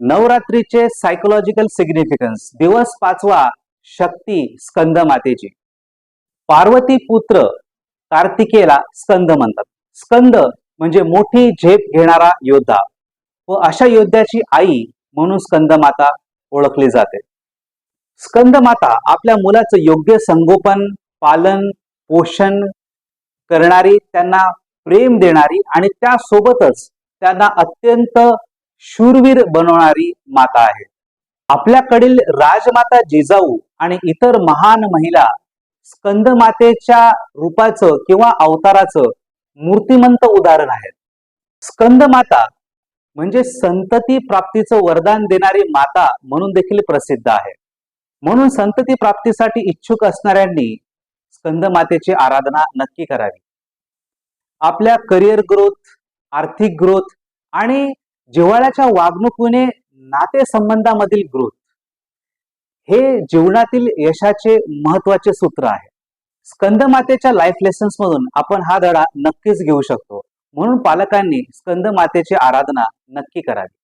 नवरात्रीचे psychological significance दिवस पाचवा शक्ती स्कंद मातेची. पार्वती पुत्र कार्तिकेला स्कंद म्हणतात. स्कंद म्हणजे मोठी झेप घेणारा योद्धा. व अशा योद्ध्याची आई म्हणून स्कंद माता ओळखली जाते. स्कंद माता आपल्या मुलाचं योग्य संगोपन पालन पोषण करणारी त्यांना प्रेम देणारी आणि त्यासोबतच त्यांना अत्यंत शूरवीर बनवणारी माता आहे. आपल्याकडील राजमाता जिजाऊ आणि इतर महान महिला स्कंद मातेच्या रूपाचं किंवा अवताराचं मूर्तिमंत उदाहरण आहेत. स्कंद माता म्हणजे संतती प्राप्तीचं वरदान देणारी माता म्हणून देखील प्रसिद्ध आहे. म्हणून संतती प्राप्तीसाठी इच्छुक असणाऱ्यांनी स्कंद मातेची आराधना नक्की करावी. आपल्या करिअर ग्रोथ आर्थिक ग्रोथ आणि जिव्हाळ्याच्या वागणुकीने नातेसंबंधामधील ग्रोथ हे जीवनातील यशाचे महत्त्वाचे सूत्र आहे. स्कंद मातेच्या लाईफ लेसन्स मधून आपण हा धडा नक्कीच घेऊ शकतो. म्हणून पालकांनी स्कंद मातेची आराधना नक्की करावी.